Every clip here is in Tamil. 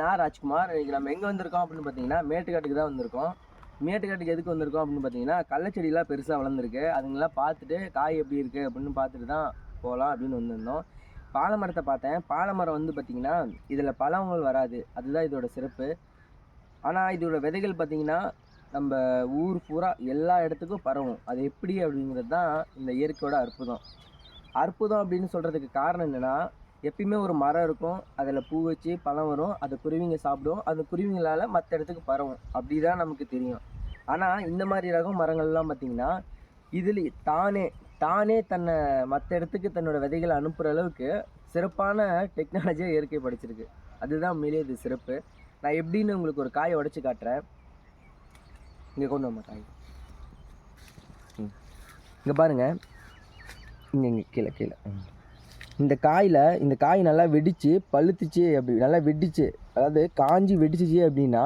நான் ராஜ்குமார். இன்றைக்கி நம்ம எங்கே வந்திருக்கோம் அப்படின்னு பார்த்தீங்கன்னா மேட்டுக்காட்டுக்கு தான் வந்திருக்கோம். மேட்டுக்காட்டுக்கு எதுக்கு வந்திருக்கோம் அப்படின்னு பார்த்தீங்கன்னா கள்ளச்செடியெலாம் பெருசாக வளர்ந்துருக்கு. அதுங்களாம் பார்த்துட்டு காய் எப்படி இருக்குது அப்படின்னு பார்த்துட்டு தான் போகலாம் அப்படின்னு வந்திருந்தோம். பாலை மரத்தை பார்த்தேன். பாலை மரம் வந்து பார்த்திங்கன்னா இதில் பழங்கள் வராது. அதுதான் இதோட சிறப்பு. ஆனால் இதோட விதைகள் பார்த்திங்கன்னா நம்ம ஊர் பூரா எல்லா இடத்துக்கும் பரவும். அது எப்படி அப்படிங்கிறது தான் இந்த இயற்கையோட அற்புதம். அற்புதம் அப்படின்னு சொல்கிறதுக்கு காரணம் என்னென்னா எப்பயுமே ஒரு மரம் இருக்கும் அதில் பூ வச்சு பழம் வரும் அதை குருவிங்க சாப்பிடும் அந்த குருவிங்களால் மற்ற இடத்துக்கு பரவும். அப்படி தான் நமக்கு தெரியும். ஆனால் இந்த மாதிரி ரகம் மரங்கள்லாம் பார்த்திங்கன்னா இதில் தானே தானே தன்னை மற்ற இடத்துக்கு தன்னோட விதைகளை அனுப்புகிற அளவுக்கு சிறப்பான டெக்னாலஜியை இயற்கை படைச்சிருக்கு. அதுதான் உண்மையிலேயே இது சிறப்பு. நான் எப்படின்னு உங்களுக்கு ஒரு காயை உடச்சி காட்டுறேன். இங்கே கொண்டு வந்த காய். இங்கே பாருங்கள் இங்கே இங்கே கீழே கீழே. ம். இந்த காயில் இந்த காய் நல்லா வெடிச்சு பழுத்துச்சு அப்படி நல்லா வெடிச்சு அதாவது காஞ்சி வெடிச்சிச்சு அப்படின்னா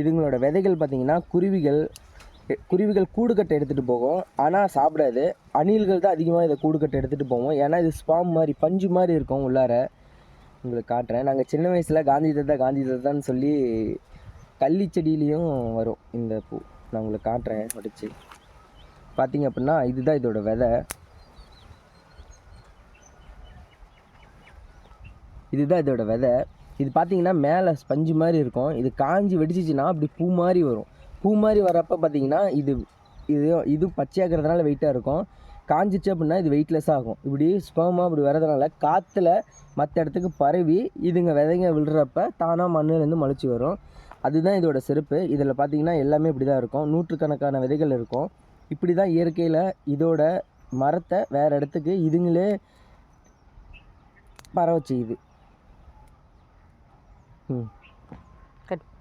இதுங்களோட விதைகள் பார்த்திங்கன்னா குருவிகள் குருவிகள் குருவிகள் கூடுக்கட்டை எடுத்துகிட்டு போகும். ஆனால் சாப்பிடாது. அணில்கள் தான் அதிகமாக இதை கூடுக்கட்டை எடுத்துகிட்டு போவோம் ஏன்னா இது ஸ்பாம் மாதிரி பஞ்சு மாதிரி இருக்கும் உள்ளார. உங்களுக்கு காட்டுறேன். நாங்கள் சின்ன வயசில் காந்தி தத்தா காந்தி தத்தான்னு சொல்லி கள்ளி செடியிலையும் வரும் இந்த பூ. நான் உங்களுக்கு காட்டுறேன் உடைச்சு பார்த்தீங்க அப்படின்னா இதுதான் இதோட விதை. இதுதான் இதோட விதை. இது பார்த்தீங்கன்னா மேலே ஸ்பஞ்சு மாதிரி இருக்கும். இது காஞ்சி வெடிச்சிச்சின்னா அப்படி பூ மாதிரி வரும். பூ மாதிரி வரப்போ பார்த்தீங்கன்னா இது இது இது பச்சையாக்கிறதுனால வெயிட்டாக இருக்கும். காஞ்சிச்சு அப்படின்னா இது வெயிட்லெஸ் ஆகும். இப்படி ஸ்பமாக இப்படி வரதுனால காற்றுல மற்ற இடத்துக்கு பரவி இதுங்க விதைங்க விழுறப்ப தானாக மண்ணுலேருந்து மலிச்சு வரும். அதுதான் இதோட சிறப்பு இதில் பார்த்தீங்கன்னா எல்லாமே இப்படி தான் இருக்கும். நூற்றுக்கணக்கான விதைகள் இருக்கும். இப்படி தான் இயற்கையில் இதோட மரத்தை வேறு இடத்துக்கு இதுங்களே பரவ செய்யுது. हम्म।